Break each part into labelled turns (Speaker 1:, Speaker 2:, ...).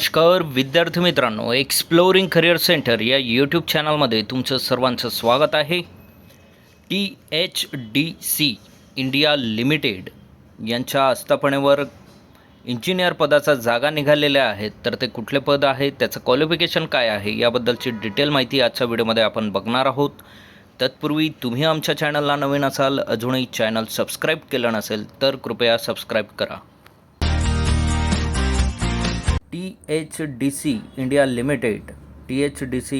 Speaker 1: नमस्कार विद्यार्थी मित्रांनो एक्सप्लोरिंग करिअर सेंटर या यूट्यूब चॅनलमध्ये तुमचं सर्वांचं स्वागत आहे. T H D C India limited यांच्या आस्थापनेवर इंजिनियर पदाचा जागा निघालेल्या आहेत. तर ते कुठले पद आहे त्याचं क्वालिफिकेशन काय आहे याबद्दलची डिटेल माहिती आजच्या व्हिडिओमध्ये आपण बघणार आहोत. तत्पूर्वी तुम्ही आमच्या चॅनलला नवीन असाल अजूनही चॅनल सबस्क्राईब केलं नसेल तर कृपया सबस्क्राईब करा. T H D C India limited T H D C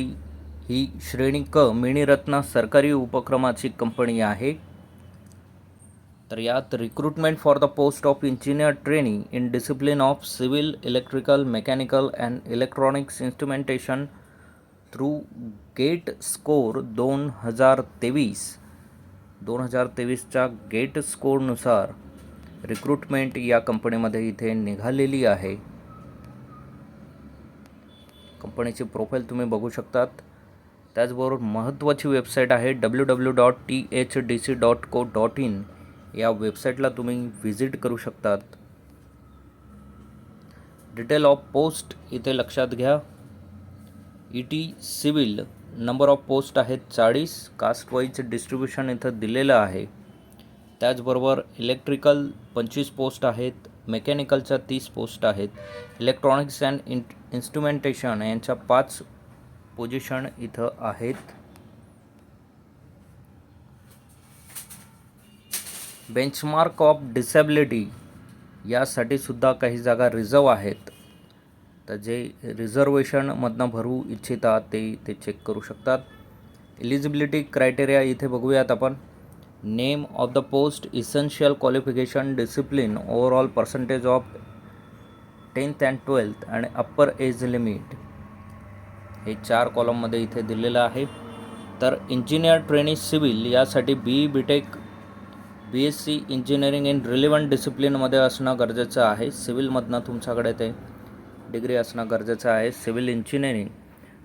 Speaker 1: ही श्रेणी क मिणीरत्न सरकारी उपक्रमाची कंपनी आहे. तर यात recruitment for the post of engineer training in discipline of civil electrical mechanical and electronics instrumentation through GATE score दोन हजार तेवीस. दोन हजार तेवीसच्या गेट स्कोरनुसार रिक्रुटमेंट या कंपनीमध्ये इथे निघालेली आहे. कंपनीची प्रोफाईल तुम्ही बघू शकतात. त्याचबरोबर महत्त्वाची वेबसाईट आहे W W dot T H D C dot co dot in या वेबसाईटला तुम्ही व्हिजिट करू शकतात. डिटेल ऑफ पोस्ट इथे लक्षात घ्या. E T civil number of post आहेत चाळीस. कास्ट वाईज डिस्ट्रीब्युशन इथं दिलेलं आहे. त्याचबरोबर इलेक्ट्रिकल पंचवीस पोस्ट आहेत मेकॅनिकलच्या तीस पोस्ट आहेत इलेक्ट्रॉनिक्स अँड इन इन्स्ट्रुमेंटेशन यांच्या पाच पोजिशन इथं आहेत. बेंचमार्क ऑफ डिसॅबिलिटी यासाठी सुद्धा काही जागा रिझर्व आहेत. तर जे रिझर्वेशनमधनं भरू इच्छिता ते ते चेक करू शकतात. इलिजिबिलिटी क्रायटेरिया इथे बघूयात आपण. Name of the post essential qualification discipline overall percentage of tenth and twelfth आणि अप्पर एज लिमिट हे चार कॉलममध्ये इथे दिलेलं आहे. तर इंजिनियर ट्रेनिंग सिव्हिल यासाठी B B tech B S C engineering in relevant डिसिप्लिनमध्ये असणं गरजेचं आहे. सिव्हिलमधनं तुमच्याकडे ते डिग्री असणं गरजेचं आहे. सिव्हिल इंजिनिअरिंग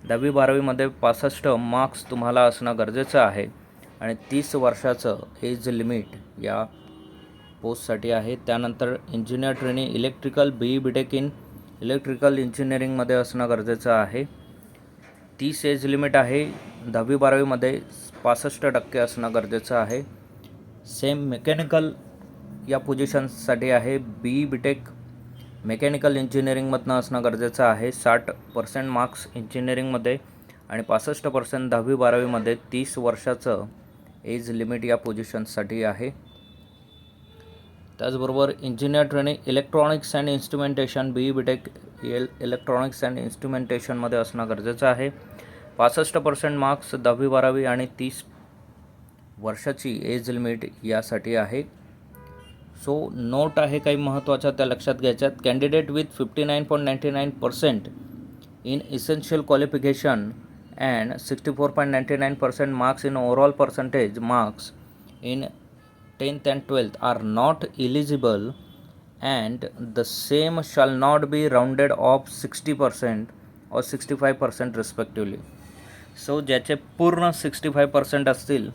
Speaker 1: दहावी बारावीमध्ये पासष्ट मार्क्स तुम्हाला असणं गरजेचं आहे. आणि तीस वर्षाचं एज लिमिट या पोस्टसाठी आहे. त्यानंतर engineer training electrical B B tech in electrical इंजिनिअरिंगमध्ये असणं गरजेचं आहे. तीस एज लिमिट आहे. दहावी बारावीमध्ये पासष्ट टक्के असणं गरजेचं आहे. सेम मेकॅनिकल या पोझिशन्ससाठी आहे. बी बी टेक मेकॅनिकल इंजिनिअरिंगमधनं असणं गरजेचं आहे. साठ पर्सेंट मार्क्स इंजिनिअरिंगमध्ये आणि पासष्ट पर्सेंट दहावी बारावीमध्ये तीस वर्षाचं एज लिमिट या पोझिशन्ससाठी आहे. त्याचबरोबर engineer training electronics and instrumentation B B tech L electronics and इन्स्ट्रुमेंटेशनमध्ये असणं गरजेचं आहे. पासष्ट पर्सेंट मार्क्स दहावी बारावी आणि तीस वर्षाची एज लिमिट यासाठी आहे. सो नोट आहे काही महत्त्वाच्या त्या लक्षात घ्यायच्यात. Candidate with fifty nine point ninety nine percent in essential qualification and sixty four point ninety nine percent marks in overall percentage marks in tenth and twelfth are not eligible and the same off not be or of sixty percent sixty percent respectively so ज्याचे पूर्ण sixty five percent असतील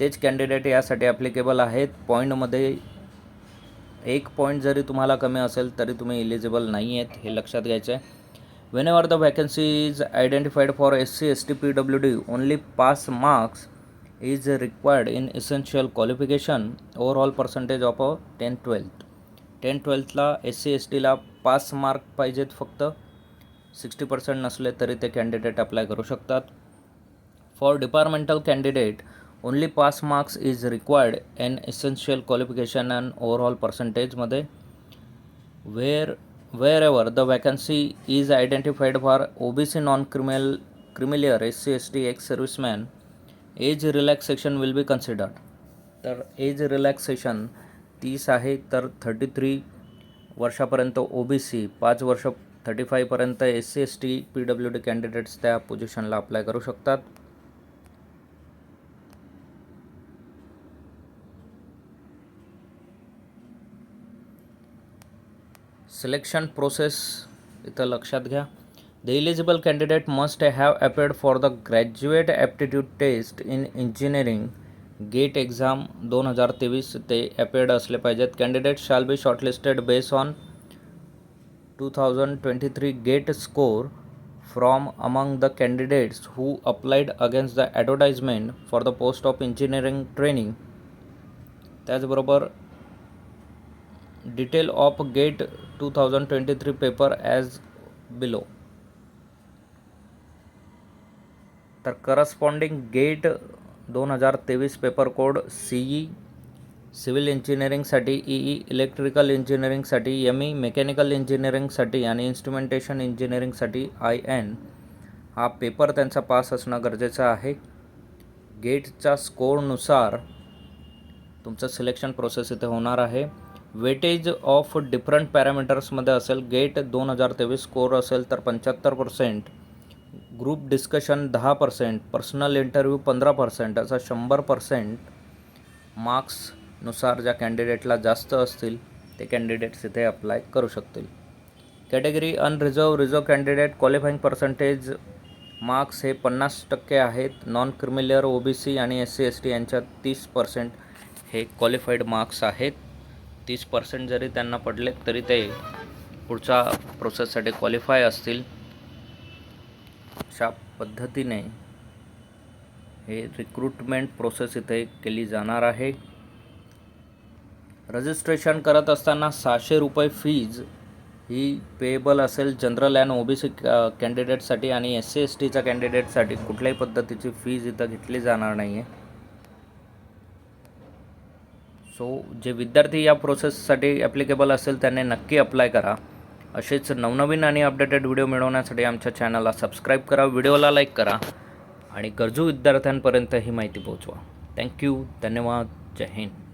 Speaker 1: तेच candidate यासाठी applicable आहेत. पॉईंटमध्ये एक point जरी तुम्हाला कमी असेल तरी तुम्ही इलिजिबल नाही आहेत हे लक्षात घ्यायचं आहे whenever the vacancy is identified for S C S T P W D only pass marks is required in essential qualification overall percentage of a ten twelfth ten ट्वेल्थला S C S टीला pass mark पाहिजेत फक्त. Sixty percent नसले तरी ते candidate apply करू शकतात. For departmental candidate only pass marks is required an essential qualification and overall पर्सेंटेजमध्ये where wherever the the is is for for O B C non creamy creamy layer S C S T ex serviceman age relaxation will be considered तर age relaxation तीस आहे तर thirty three वर्षापर्यंत ओ B C पाच वर्ष thirty फायपर्यंत S C S T P W D candidates त्या पोझिशनला apply करू शकतात. सिलेक्शन प्रोसेस इथं लक्षात घ्या. The eligible candidate must have appeared for the graduate aptitude test in engineering GATE exam दोन हजार तेवीस ते अपेड असले पाहिजेत. Candidate shall be shortlisted base on two thousand twenty three GATE score from among the candidates who applied against the advertisement for the post of engineering training त्याचबरोबर detail of GATE two thousand twenty three paper as below तर corresponding GATE दोन हजार तेवीस paper code C E civil इंजिनिअरिंगसाठी E E electrical इंजिनिअरिंगसाठी M E mechanical इंजिनिअरिंगसाठी आणि instrumentation इंजिनिअरिंगसाठी I N हा पेपर त्यांचा पास असणं गरजेचं आहे. गेटच्या स्कोरनुसार तुमचं सिलेक्शन प्रोसेस इथे होणार आहे. वेटेज ऑफ डिफरंट पॅरामीटर्समध्ये असेल गेट दोन हजार तेवीस स्कोर असेल तर पंच्याहत्तर पर्सेंट ग्रुप डिस्कशन दहा पर्सेंट पर्सनल इंटरव्ह्यू पंधरा पर्सेंट असा शंभर पर्सेंट मार्क्सनुसार ज्या कॅन्डिडेटला जास्त असतील ते कॅन्डिडेट्स इथे अप्लाय करू शकतील. Category unreserved reserved candidate qualifying percentage marks हे पन्नास टक्के आहेत. Non creamy layer O B C आणि एस सी एस टी यांच्यात तीस पर्सेंट हे क्वालिफाईड मार्क्स आहेत. तीस पर्सेंट जरी त्यांना पडले तरी ते पुढच्या प्रोसेससाठी क्वालिफाय असतील. अशा पद्धतीने हे रिक्रुटमेंट प्रोसेस इथे केली जाणार आहे. रजिस्ट्रेशन करत असताना सहाशे रुपये फीज ही पेएबल असेल general and O B C कॅन्डिडेटसाठी आणि एस सी एस टीच्या कॅन्डिडेटसाठी कुठल्याही पद्धतीची फीज इथं घेतली जाणार नाही आहे सो जे विद्यार्थी या प्रोसेससाठी ॲप्लिकेबल असेल त्यांनी नक्की अप्लाय करा. असेच नवनवीन आणि अपडेटेड व्हिडिओ मिळवण्यासाठी आमच्या चॅनलला सबस्क्राईब करा व्हिडिओला लाईक करा आणि गरजू विद्यार्थ्यांपर्यंत ही माहिती पोहोचवा. थँक्यू धन्यवाद. जय हिंद.